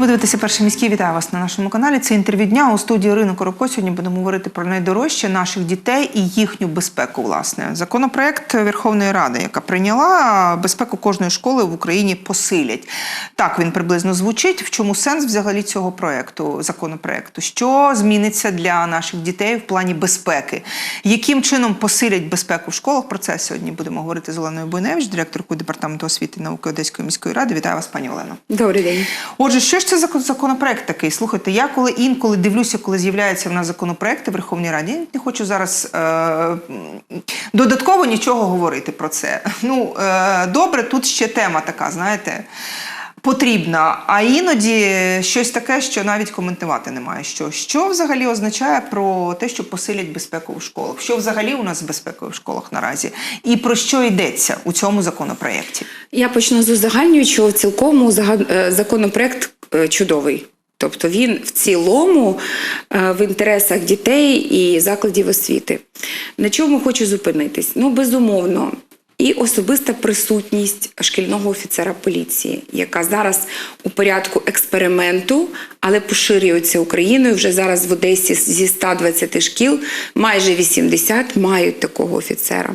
Ви дивитеся перший міський. Вітаю вас на нашому каналі. Це інтерв'ю дня у студії Ірини Коробко. Сьогодні будемо говорити про найдорожче наших дітей і їхню безпеку. Власне, законопроект Верховної Ради, яка прийняла безпеку кожної школи в Україні посилять. Так він приблизно звучить. В чому сенс взагалі цього проекту, законопроекту? Що зміниться для наших дітей в плані безпеки? Яким чином посилять безпеку в школах? Про це сьогодні будемо говорити з Оленою Буйневич, директоркою департаменту освіти і науки Одеської міської ради. Вітаю вас, пані Олено. Добрий день. Отже, що ж це за законопроект такий? Слухайте, я коли інколи дивлюся, коли з'являються в нас законопроекти в Верховній Раді, не хочу зараз е- додатково нічого говорити про це. Ну, е- добре, тут ще тема така, знаєте. Потрібна, а іноді щось таке, що навіть коментувати немає. Що що взагалі означає про те, що посилять безпеку в школах? Що взагалі у нас з безпекою в школах наразі? І про що йдеться у цьому законопроєкті? Я почну з узагальнюючого. В цілкому зага- е, законопроект е, чудовий. Тобто він в цілому е, в інтересах дітей і закладів освіти. На чому хочу зупинитись? Ну, безумовно, і особиста присутність шкільного офіцера поліції, яка зараз у порядку експерименту, але поширюється Україною. Вже зараз в Одесі зі 120 шкіл майже 80 мають такого офіцера.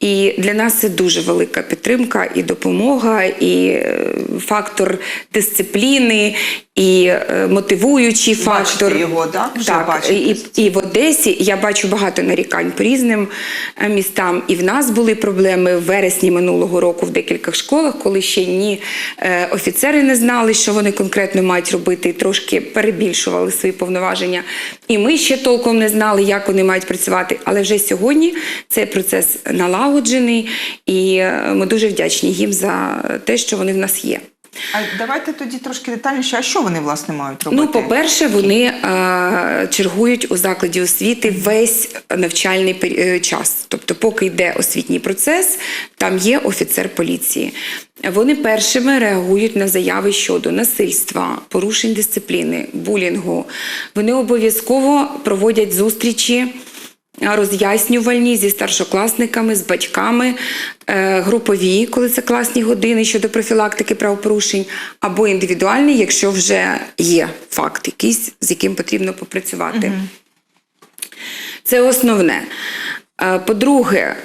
І для нас це дуже велика підтримка і допомога, і е, фактор дисципліни, і е, мотивуючий фактор. його, так? Вже так, бачите. і, і в Одесі я бачу багато нарікань по різним е, містам. І в нас були проблеми в вересні минулого року в декількох школах, коли ще ні е, офіцери не знали, що вони конкретно мають робити, і трошки перебільшували свої повноваження. І ми ще толком не знали, як вони мають працювати. Але вже сьогодні цей процес налагоджений, і е, ми дуже вдячні їм за те, що вони в нас є. А давайте тоді трошки детальніше, а що вони власне мають робити? Ну, по-перше, вони е, чергують у закладі освіти весь навчальний е, час. Тобто, поки йде освітній процес, там є офіцер поліції. Вони першими реагують на заяви щодо насильства, порушень дисципліни, булінгу. Вони обов'язково проводять зустрічі роз'яснювальні зі старшокласниками, з батьками, е, групові, коли це класні години щодо профілактики правопорушень, або індивідуальні, якщо вже є факт якийсь, з яким потрібно попрацювати. Це основне. Е, По-друге,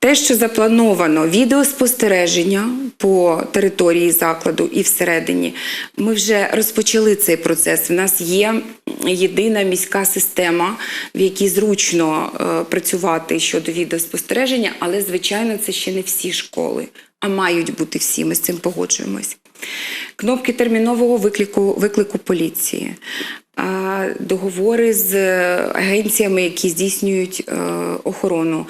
те, що заплановано відеоспостереження по території закладу і всередині, ми вже розпочали цей процес. У нас є єдина міська система, в якій зручно е, працювати щодо відеоспостереження, але, звичайно, це ще не всі школи, а мають бути всі. Ми з цим погоджуємось. Кнопки термінового виклику, виклику поліції. Договори з агенціями, які здійснюють е, охорону.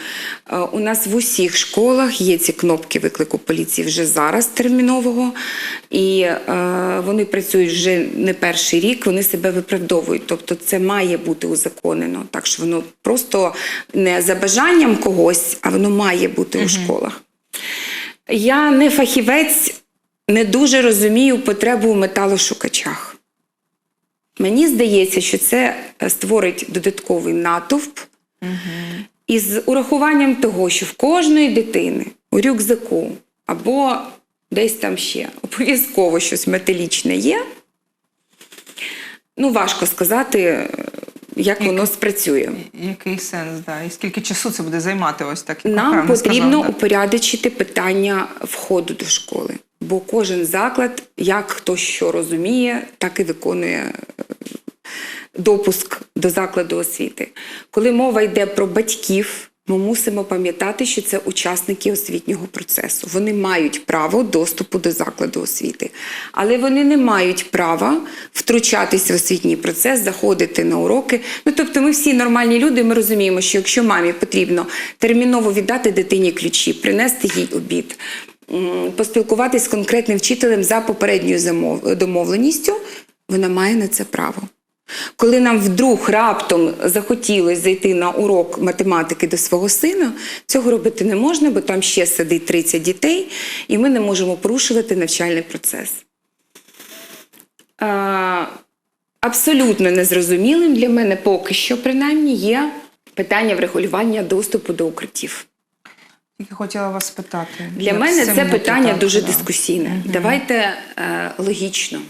Е, У нас в усіх школах є ці кнопки виклику поліції вже зараз термінового, і е, вони працюють вже не перший рік, вони себе виправдовують. Тобто це має бути узаконено. Так що воно просто не за бажанням когось, а воно має бути у школах. Я не фахівець, не дуже розумію потребу у металошукачах. Мені здається, що це е, створить додатковий натовп. І з урахуванням того, що в кожної дитини у рюкзаку або десь там ще обов'язково щось металічне є. Ну, важко сказати, е, як воно спрацює. Який сенс, да? І скільки часу це буде займати ось так? Нам потрібно сказав, упорядочити питання входу до школи, бо кожен заклад, як хто що розуміє, так і виконує допуск до закладу освіти. Коли мова йде про батьків, ми мусимо пам'ятати, що це учасники освітнього процесу. Вони мають право доступу до закладу освіти, але вони не мають права втручатись в освітній процес, заходити на уроки. Ну тобто, ми всі нормальні люди. Ми розуміємо, що якщо мамі потрібно терміново віддати дитині ключі, принести їй обід. Поспілкуватись з конкретним вчителем за попередньою домовленістю, вона має на це право. Коли нам вдруг раптом захотілося зайти на урок математики до свого сина, цього робити не можна, бо там ще сидить 30 дітей, і ми не можемо порушувати навчальний процес. Абсолютно незрозумілим для мене поки що, принаймні, є питання врегулювання доступу до укриттів. Тільки хотіла вас спитати. Для мене це питання дуже да. дискусійне. Давайте е, логічно.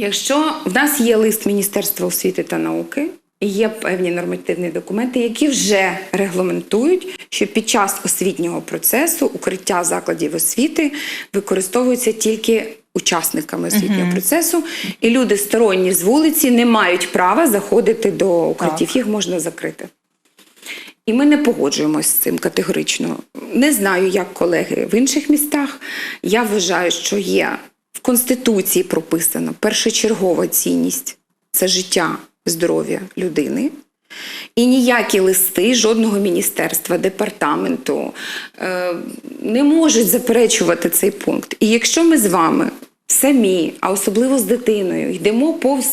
Якщо в нас є лист Міністерства освіти та науки, і є певні нормативні документи, які вже регламентують, що під час освітнього процесу укриття закладів освіти використовується тільки учасниками освітнього процесу, і люди сторонні з вулиці не мають права заходити до укриттів, їх можна закрити. І ми не погоджуємось з цим категорично. Не знаю, як колеги в інших містах. Я вважаю, що є в Конституції прописано першочергова цінність це життя, здоров'я людини. І ніякі листи жодного міністерства, департаменту е, не можуть заперечувати цей пункт. І якщо ми з вами самі, а особливо з дитиною, йдемо повз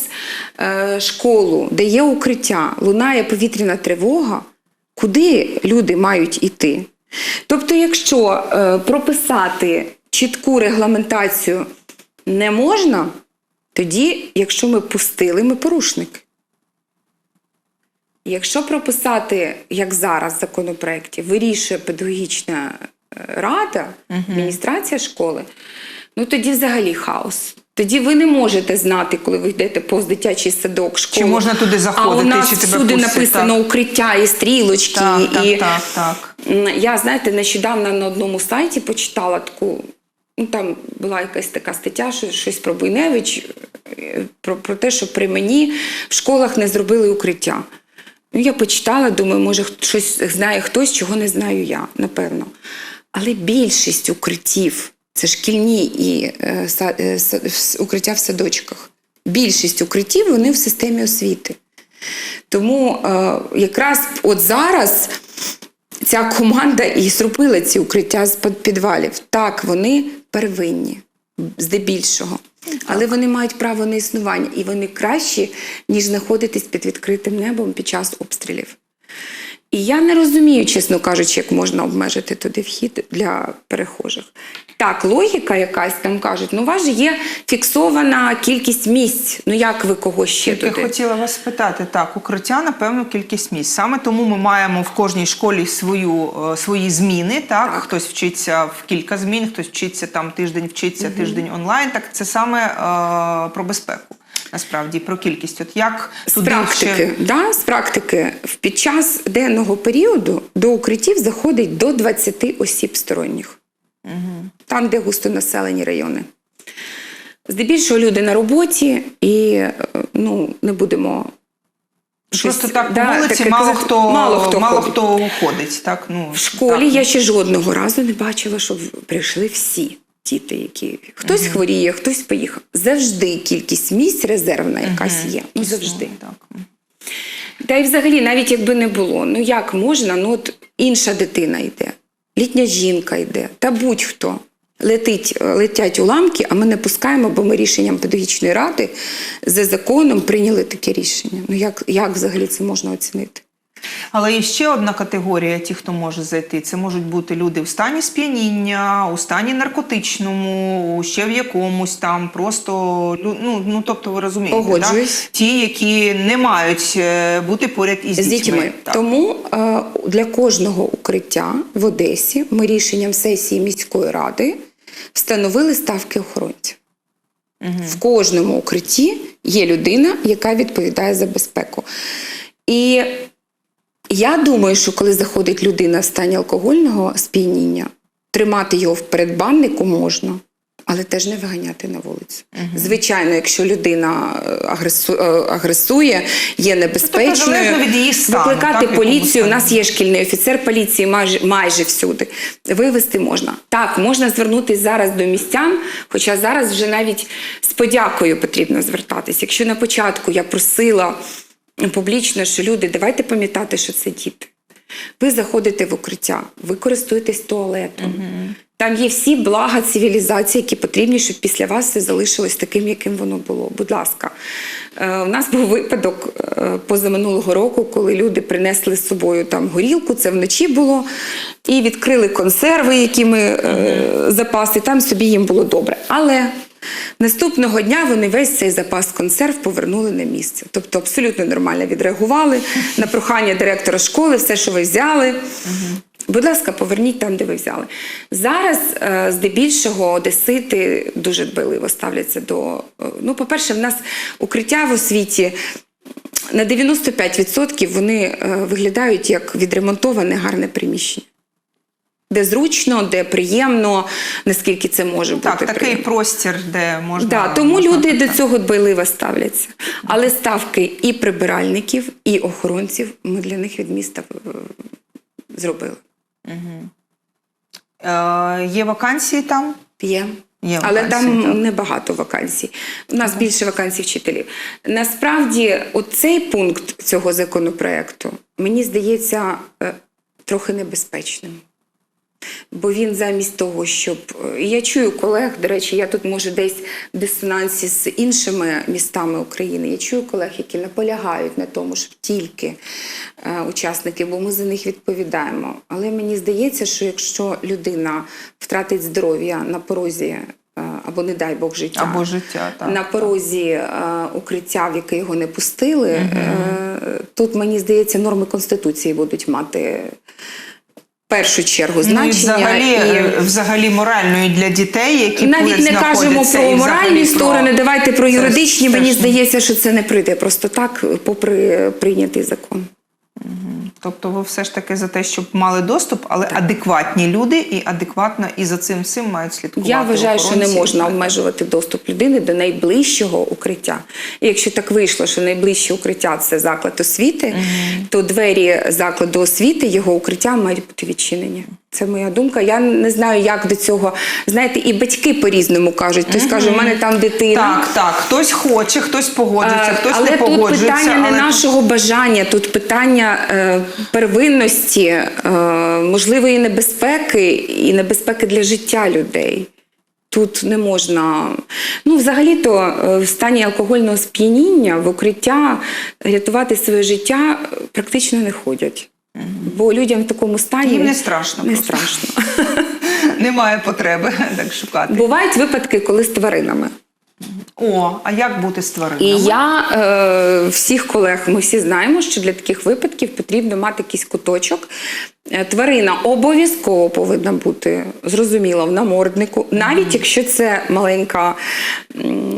е, школу, де є укриття, лунає повітряна тривога, куди люди мають іти? Тобто, якщо е, прописати чітку регламентацію не можна, тоді, якщо ми пустили, ми порушник. Якщо прописати, як зараз в законопроекті, вирішує педагогічна е, рада, адміністрація школи, ну тоді взагалі хаос. Тоді ви не можете знати, коли ви йдете повз дитячий садок, школу. можна туди А заходити, у нас чи тебе всюди пустять, написано так. укриття і стрілочки. Так, так, і... так, так. М, Я, знаєте, нещодавно на одному сайті почитала таку. Ну, там була якась така стаття, що щось про Буйневич, е, про, про те, що при мені в школах не зробили укриття. Ну, я почитала, думаю, може, щось знає хтось, чого не знаю я, напевно. Але більшість укриттів це шкільні і е, е, укриття в садочках. Більшість укриттів вони в системі освіти. Тому е, якраз от зараз ця команда і зробила ці укриття з під- підвалів. Так, вони первинні, здебільшого. Але вони мають право на існування, і вони кращі, ніж знаходитись під відкритим небом під час обстрілів. І я не розумію, чесно кажучи, як можна обмежити туди вхід для перехожих. Так, логіка якась там кажуть, ну у вас же є фіксована кількість місць. Ну як ви кого ще Я туди? хотіла вас спитати, так, укриття на певну кількість місць. Саме тому ми маємо в кожній школі свою, е, свої зміни. Так? Хтось вчиться в кілька змін, хтось вчиться там тиждень вчиться, тиждень онлайн. Так це саме е, про безпеку. Насправді про кількість. От як З туди практики, ще да, з практики, під час денного періоду до укриттів заходить до 20 осіб сторонніх. Там, де густонаселені райони. Здебільшого люди на роботі, і е, ну, не будемо. просто так по да, вулиці таке мало казати. хто мало хто мало ходить. хто ходить. Так? Ну, В школі так. я ще жодного разу не бачила, щоб прийшли всі діти, які хтось хворіє, хтось поїхав. Завжди кількість місць резервна якась є. Ну завжди. Так. Та й взагалі, навіть якби не було, ну як можна? Ну от інша дитина йде, літня жінка йде, та будь-хто. Летить, летять уламки, а ми не пускаємо, бо ми рішенням педагогічної ради за законом прийняли таке рішення. Ну як, як взагалі це можна оцінити? Але є ще одна категорія, ті, хто може зайти. Це можуть бути люди в стані сп'яніння, у стані наркотичному, ще в якомусь там, просто ну, ну тобто ви розумієте, Погоджуюсь. Так? ті, які не мають е, бути поряд із з дітьми. Так. Тому е, для кожного укриття в Одесі ми рішенням сесії міської ради встановили ставки охоронця. В кожному укритті є людина, яка відповідає за безпеку. І я думаю, що коли заходить людина в стані алкогольного сп'яніння, тримати його в передбаннику можна. Але теж не виганяти на вулицю. Звичайно, якщо людина е, агресу, е, агресує, є небезпечною, Тобто від її стану, викликати так, поліцію. У нас є шкільний офіцер поліції майже, майже всюди. Вивести можна. Так, можна звернутися зараз до містян, хоча зараз вже навіть з подякою потрібно звертатись. Якщо на початку я просила публічно, що люди, давайте пам'ятати, що це діти. Ви заходите в укриття, ви користуєтесь туалетом. Там є всі блага цивілізації, які потрібні, щоб після вас все залишилось таким, яким воно було. Будь ласка, Е, у нас був випадок е, позаминулого року, коли люди принесли з собою там горілку, це вночі було, і відкрили консерви, які ми е, запаси. Там собі їм було добре. Але Наступного дня вони весь цей запас консерв повернули на місце. Тобто абсолютно нормально відреагували на прохання директора школи, все, що ви взяли. Будь ласка, поверніть там, де ви взяли. Зараз, е, здебільшого, одесити дуже дбайливо ставляться до. е, Ну, по-перше, в нас укриття в освіті на 95% вони е, виглядають як відремонтоване гарне приміщення. Де зручно, де приємно, наскільки це може бути. Так, такий приємно. простір, де можна. Да, тому можна люди так. до цього дбайливо ставляться. Але ставки і прибиральників, і охоронців ми для них від міста е, зробили. Е, є вакансії там? Є. Є Але там так. небагато вакансій. У нас більше вакансій вчителів. Насправді, оцей пункт цього законопроекту мені здається е, трохи небезпечним. Бо він замість того, щоб. е, я чую колег, до речі, я тут можу десь в дисонансі з іншими містами України. Я чую колег, які наполягають на тому, щоб тільки е, учасники, бо ми за них відповідаємо. Але мені здається, що якщо людина втратить здоров'я на порозі, е, або не дай Бог життя, Або життя, так. на порозі е, укриття, в яке його не пустили, е, тут мені здається, норми конституції будуть мати. Першу чергу Ну, і значення взагалі, і... взагалі моральної для дітей, які навіть не кажемо про моральні про- сторони, давайте про юридичні. Це Мені страшно. здається, що це не прийде просто так, попри прийнятий закон. Тобто ви все ж таки за те, щоб мали доступ, але адекватні люди і адекватно і за цим всім мають слідкувати. Я вважаю, що не можна обмежувати доступ людини до найближчого укриття. І якщо так вийшло, що найближче укриття це заклад освіти, то двері закладу освіти, його укриття мають бути відчинені. Це моя думка. Я не знаю, як до цього. Знаєте, і батьки по-різному кажуть. Хтось каже, у мене там дитина. Так, так. Хтось хоче, хтось погоджується, Е, хтось але не тут погоджується. питання не нашого бажання, тут питання е, первинності, е, можливої небезпеки і небезпеки для життя людей. Тут не можна. Ну, взагалі-то в стані алкогольного сп'яніння в укриття рятувати своє життя практично не ходять. Бо людям в такому стані Їм не страшно Не просто. страшно. немає потреби так шукати. Бувають випадки, коли з тваринами. О, а як бути з тваринами? І я е, всіх колег, ми всі знаємо, що для таких випадків потрібно мати якийсь куточок. Е, Тварина обов'язково повинна бути зрозуміла в наморднику, навіть якщо це маленька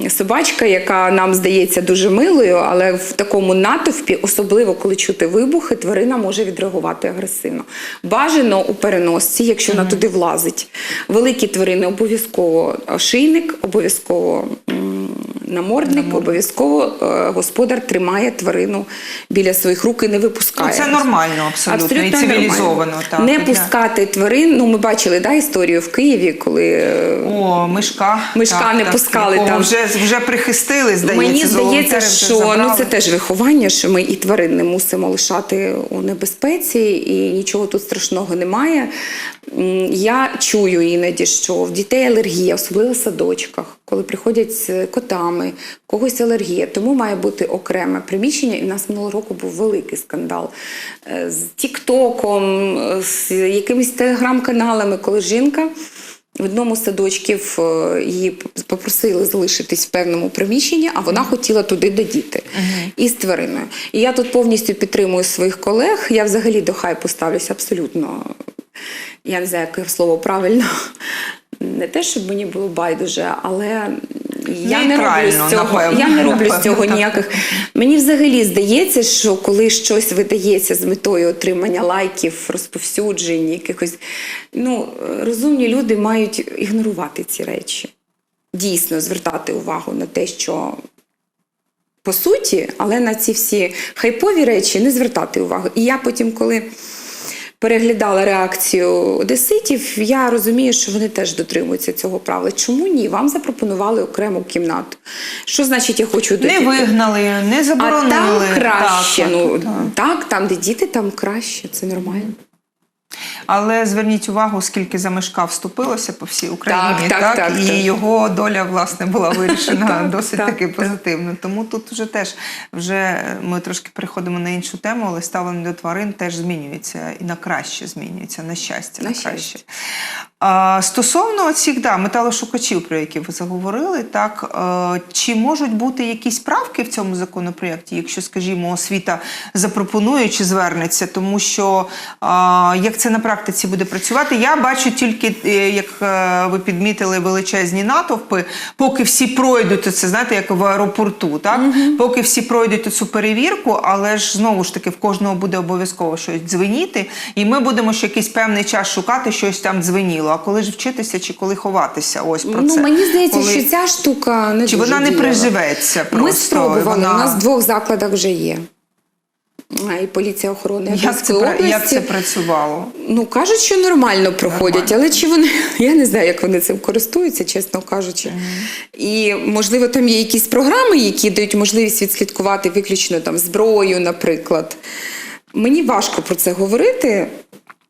собачка, яка нам здається дуже милою, але в такому натовпі, особливо коли чути вибухи, тварина може відреагувати агресивно. Бажано у переносці, якщо вона туди влазить. Великі тварини обов'язково ошийник, обов'язково м, намордник, обов'язково е, господар тримає тварину біля своїх рук і не випускає. Ну, це нормально абсолютно, і цивілізовано. Так, не пускати тварин. Ну, ми бачили да, історію в Києві, коли е, О, мишка. Мишка не пускали там. Вже, вже прихистили, здається. Мені здається, що ну, це теж виховання, що ми і тварин не мусимо лишати у небезпеці, і нічого тут страшного немає. Я чую іноді, що в дітей алергія, особливо в садочках, коли приходять з котами, когось алергія. Тому має бути окреме приміщення. І в нас минулого року був великий скандал е, з Тіктоком, е, з якимись телеграм-каналами, коли жінка. В одному з садочків е, її попросили залишитись в певному приміщенні, а вона хотіла туди додіти із твариною. І я тут повністю підтримую своїх колег. Я взагалі до хайпу ставлюся абсолютно. Я не знаю, яке слово правильно. Не те, щоб мені було байдуже, але я не роблю з цього. напевно, я не роблю з цього так. ніяких. Мені взагалі здається, що коли щось видається з метою отримання лайків, розповсюджень, якихось ну розумні люди мають ігнорувати ці речі. Дійсно звертати увагу на те, що по суті, але на ці всі хайпові речі не звертати увагу. І я потім, коли переглядала реакцію одеситів, я розумію, що вони теж дотримуються цього правила. Чому ні? Вам запропонували окрему кімнату. Що значить, я хочу до Не вигнали, не А там краще. Так, ну, так. так, там, де діти, там краще. Це нормально. Але зверніть увагу, скільки за мишка вступилося по всій Україні, Так, так, так, і так. його доля власне була вирішена досить таки позитивно. Тому тут вже теж вже ми трошки переходимо на іншу тему, але ставлення до тварин теж змінюється і на краще змінюється, на щастя, на, На краще. А, стосовно цих да, металошукачів, про які ви заговорили, так е, чи можуть бути якісь правки в цьому законопроєкті, якщо, скажімо, освіта запропонує чи звернеться, тому що а, як це на практиці буде працювати, я бачу тільки, е, як е, ви підмітили, величезні натовпи, поки всі пройдуть це, знаєте, як в аеропорту, так поки всі пройдуть цю перевірку, але ж знову ж таки в кожного буде обов'язково щось дзвеніти, і ми будемо ще якийсь певний час шукати щось там дзвеніло. А коли ж вчитися чи коли ховатися? Ось про ну, це. мені здається, Коли- що ця штука не Чи дуже вона не дієва. приживеться Ми спробували. вона- У нас в двох закладах вже є. І поліція охорони як це, області. як це працювало? Ну, кажуть, що нормально проходять, Нормально. але чи вони. Я не знаю, як вони цим користуються, чесно кажучи. І, можливо, там є якісь програми, які дають можливість відслідкувати виключно там зброю, наприклад. Мені важко про це говорити.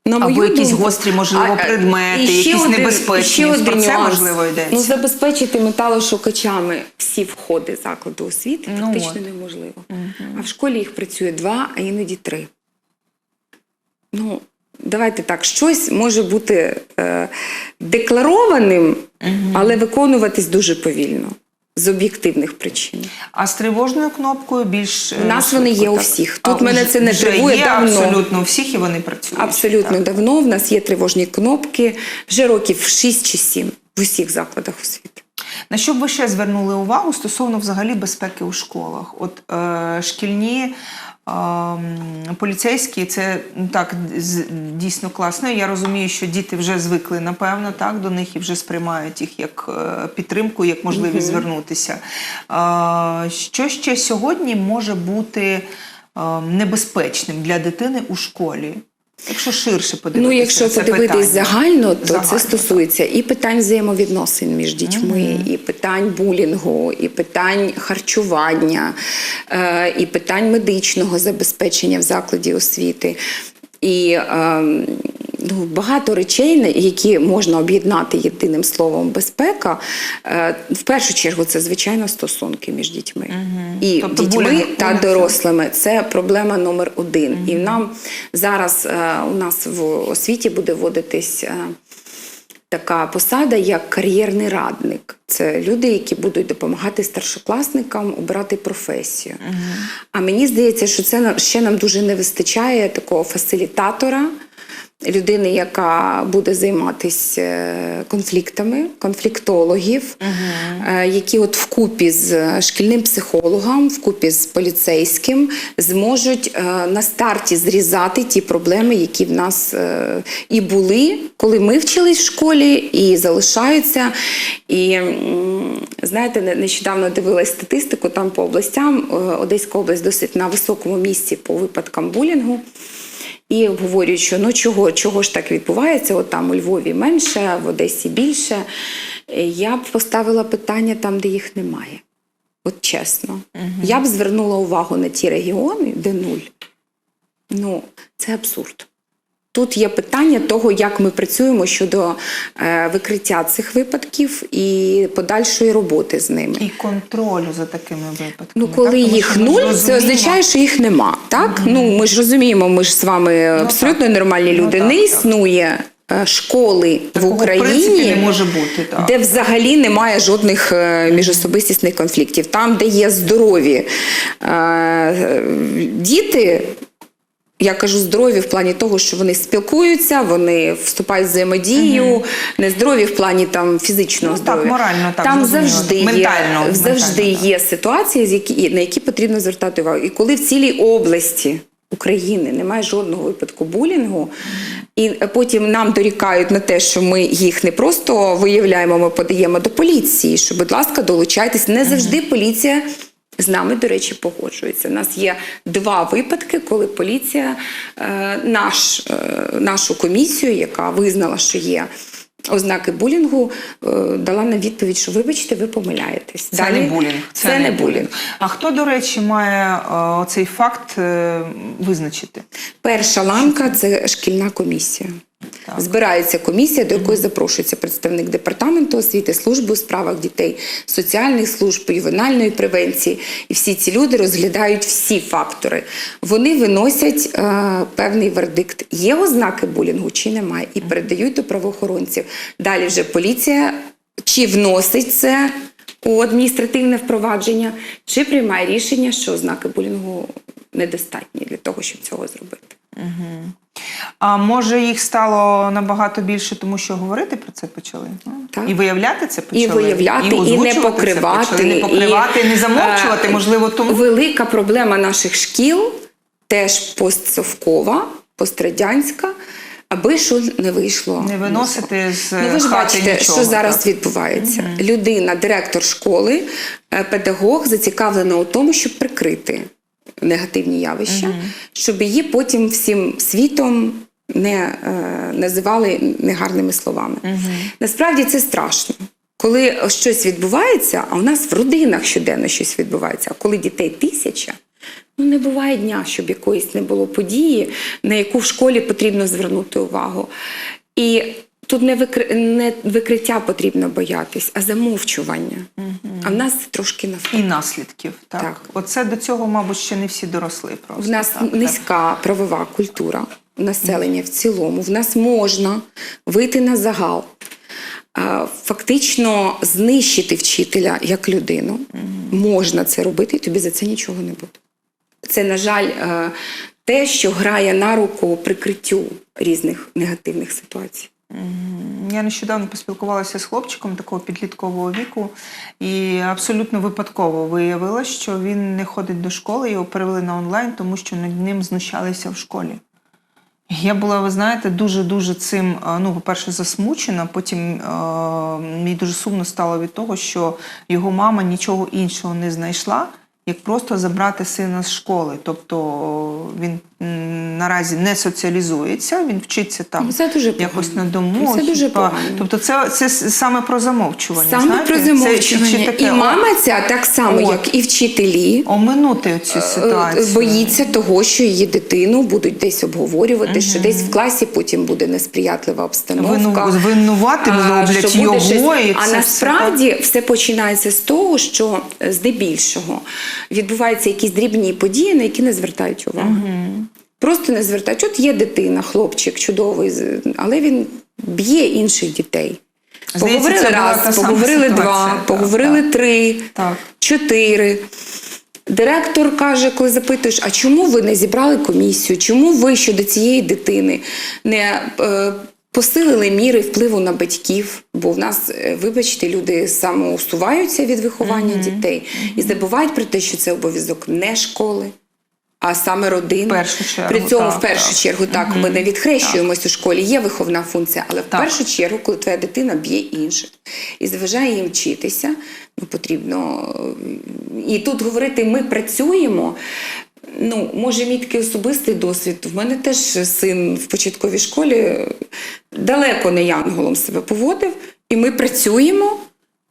На Або якісь думку. гострі, можливо, предмети, і ще якісь один- небезпечні. і ще Про це, нюанс. можливо, йдеться? Ну, забезпечити металошукачами всі входи закладу освіти Ну, практично от. неможливо. А в школі їх працює два, а іноді три. Ну, давайте так, щось може бути е, декларованим, але виконуватись дуже повільно. З об'єктивних причин. А з тривожною кнопкою більш У нас вони є у всіх. Тут А, мене це не тривує є давно. абсолютно у всіх, і вони працюють. Абсолютно Так. давно. В нас є тривожні кнопки вже років 6 чи 7 в усіх закладах освіти. На що б ви ще звернули увагу стосовно взагалі безпеки у школах? От е, шкільні е, поліцейські, це ну, так дійсно класно. Я розумію, що діти вже звикли, напевно, так до них і вже сприймають їх як е, підтримку, як можливість звернутися. Е, що ще сьогодні може бути небезпечним для дитини у школі? Якщо ширше подивитися, Ну, якщо це подивитись питання. загально, то Загально, це стосується і питань взаємовідносин між дітьми, і питань булінгу, і питань харчування, е, і питань медичного забезпечення в закладі освіти. І е, ну, багато речей, які можна об'єднати єдиним словом безпека. Е, в першу чергу, це звичайно стосунки між дітьми і Тобто дітьми булінг- та дорослими. Це проблема номер один. І нам зараз е, у нас в освіті буде вводитись е, така посада, як кар'єрний радник. Це люди, які будуть допомагати старшокласникам обирати професію. А мені здається, що це ще нам дуже не вистачає такого фасилітатора. Людини, яка буде займатися конфліктами, конфліктологів, е, які от вкупі з шкільним психологом, вкупі з поліцейським зможуть е, на старті зрізати ті проблеми, які в нас е, і були, коли ми вчились в школі, і залишаються. І знаєте, нещодавно дивилась статистику там по областям. Е, Одеська область досить на високому місці по випадкам булінгу. І обговорюють, що ну чого, чого ж так відбувається? От там у Львові менше, в Одесі більше. Е, Я б поставила питання там, де їх немає. От чесно. Я б звернула увагу на ті регіони, де нуль. Ну, це абсурд. Тут є питання того, як ми працюємо щодо е, викриття цих випадків і подальшої роботи з ними. І контролю за такими випадками. Ну, коли Тому їх нуль, це означає, що їх нема. Так? Ну, ми ж розуміємо, ми ж з вами абсолютно так. нормальні Ну, люди. так, не так. існує е, школи Такого, в в Україні, не може бути, так. де взагалі немає жодних е, міжособистісних конфліктів. Там, де є здорові е, діти. Я кажу здорові в плані того, що вони спілкуються, вони вступають в взаємодію, не здорові в плані там фізичного Ну, так, морально, так, там зрозуміло. завжди є, Ментально, завжди ментально, так. є ситуації, з які, на які потрібно звертати увагу. І коли в цілій області України немає жодного випадку булінгу, і потім нам дорікають на те, що ми їх не просто виявляємо, ми подаємо до поліції, що, будь ласка, долучайтесь. Не завжди поліція. З нами, до речі, погоджується. У нас є два випадки, коли поліція е, наш, е, нашу комісію, яка визнала, що є ознаки булінгу, е, дала нам відповідь, що вибачте, ви помиляєтесь. Це не булінг. Це, не булінг. А хто, до речі, має цей факт визначити? Перша ланка це шкільна комісія. Так. Збирається комісія, до якої запрошується представник департаменту освіти, служби у справах дітей, соціальних служб, ювенальної превенції. І всі ці люди розглядають всі фактори. Вони виносять е, певний вердикт. Є ознаки булінгу чи немає, і передають до правоохоронців. Далі вже поліція чи вносить це у адміністративне впровадження, чи приймає рішення, що ознаки булінгу недостатні для того, щоб цього зробити. А може їх стало набагато більше, тому що говорити про це почали? Ну, Так. І виявляти це почали? І виявляти, і, не озвучувати це покривати, почали? не покривати, і, не замовчувати, е, можливо, тому. Велика проблема наших шкіл теж постсовкова, пострадянська, аби що не вийшло. Не виносити з Ну, ви ж хати бачите, нічого, що зараз так? відбувається. Людина, директор школи, е, педагог зацікавлена у тому, щоб прикрити негативні явища, щоб її потім всім світом не е, називали негарними словами. Насправді це страшно. Коли щось відбувається, а у нас в родинах щоденно щось відбувається, а коли дітей тисяча, ну не буває дня, щоб якоїсь не було події, на яку в школі потрібно звернути увагу. І тут не, викри... не викриття потрібно боятись, а замовчування. А в нас трошки навпаки. І наслідків. Так. Так. Оце до цього, мабуть, ще не всі доросли. Просто, В нас так, так. низька правова культура населення в цілому. В нас можна вийти на загал, фактично знищити вчителя як людину. Можна це робити, і тобі за це нічого не буде. Це, на жаль, е, те, що грає на руку прикриттю різних негативних ситуацій. Я нещодавно поспілкувалася з хлопчиком такого підліткового віку, і абсолютно випадково виявилось, що він не ходить до школи, його перевели на онлайн, тому що над ним знущалися в школі. Я була, ви знаєте, дуже-дуже цим, е, ну, по-перше, засмучена. Потім е, мені дуже сумно стало від того, що його мама нічого іншого не знайшла, як просто забрати сина з школи. Тобто він м, наразі не соціалізується, він вчиться там це дуже якось на дому. Це дуже погано. Тобто, це, це саме про замовчування. Саме знаєте? про Це чи- чи таке, і мама ця так само, От. як і вчителі. оминути цю Е, ситуацію. Боїться того, що її дитину будуть десь обговорювати, що десь в класі потім буде несприятлива обстановка. Вину, винуватим зроблять його. щось- І а це насправді все починається з того, що е, здебільшого відбуваються якісь дрібні події, на які не звертають увагу. Просто не звертають. От є дитина, хлопчик чудовий, але він б'є інших дітей. Здається, поговорили раз, поговорили два, Так, поговорили три, Так. чотири. Директор каже, коли запитуєш, а чому ви не зібрали комісію? Чому ви щодо цієї дитини не е, посилили міри впливу на батьків? Бо в нас, е, вибачте, люди самоусуваються від виховання дітей і забувають про те, що це обов'язок не школи. А саме родини. Першу чергу, При цьому так, в першу так. чергу так ми не відхрещуємось у школі. Є виховна функція, але в першу чергу, коли твоя дитина б'є інших і заважає їм вчитися, ну потрібно і тут говорити ми працюємо. Ну, може, мій такий особистий досвід. В мене теж син в початковій школі далеко не янголом себе поводив, і ми працюємо,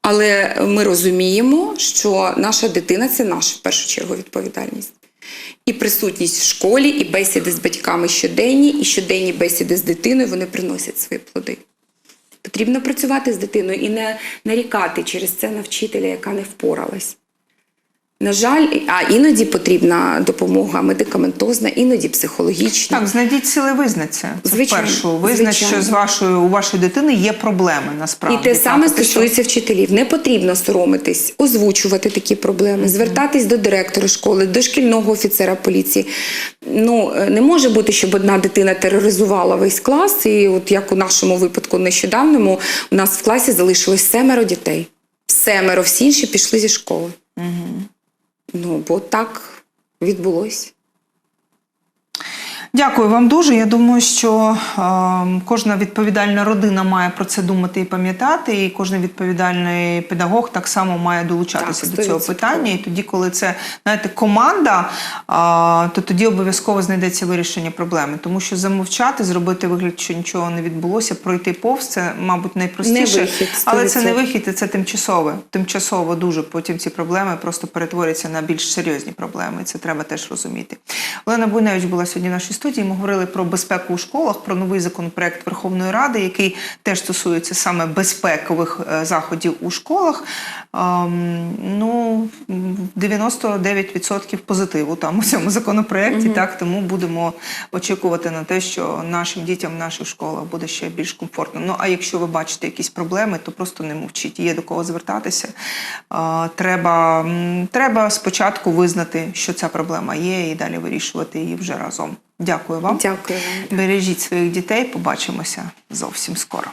але ми розуміємо, що наша дитина це наша в першу чергу відповідальність. І присутність в школі, і бесіди з батьками щоденні, і щоденні бесіди з дитиною вони приносять свої плоди. Потрібно працювати з дитиною і не нарікати через це на вчителя, яка не впоралась. На жаль, а іноді потрібна допомога медикаментозна, іноді психологічна. Так, знайдіть сили. Це Звичайно, вперше. Визнать, що з вашою у вашої дитини є проблеми насправді. І те Так, саме те, що- стосується вчителів. Не потрібно соромитись, озвучувати такі проблеми, звертатись до директора школи, до шкільного офіцера поліції. Ну е, не може бути, щоб одна дитина тероризувала весь клас. І от як у нашому випадку нещодавному, у нас в класі залишилось семеро дітей. Семеро, всі інші пішли зі школи. Ну, бо так відбулося. Дякую вам дуже. Я думаю, що е, кожна відповідальна родина має про це думати і пам'ятати, і кожен відповідальний педагог так само має долучатися Так, до цього питання. І тоді, коли це знаєте, команда, е, то тоді обов'язково знайдеться вирішення проблеми. Тому що замовчати, зробити вигляд, що нічого не відбулося, пройти повз це, мабуть, найпростіше. Не вихід, але це не вихід, і це тимчасове. Тимчасово дуже потім ці проблеми просто перетворяться на більш серйозні проблеми. І це треба теж розуміти. Олена Буйневич була сьогодні нашій студії. Ми говорили про безпеку у школах, про новий законопроект Верховної Ради, який теж стосується саме безпекових е, заходів у школах. Ем, Ну, м, 99% позитиву там у цьому законопроекті. Так тому будемо очікувати на те, що нашим дітям в наших школах буде ще більш комфортно. Ну а якщо ви бачите якісь проблеми, то просто не мовчіть. Є до кого звертатися. Е, Треба, треба спочатку визнати, що ця проблема є, і далі вирішувати її вже разом. Дякую вам. Дякую. Бережіть своїх дітей. Побачимося зовсім скоро.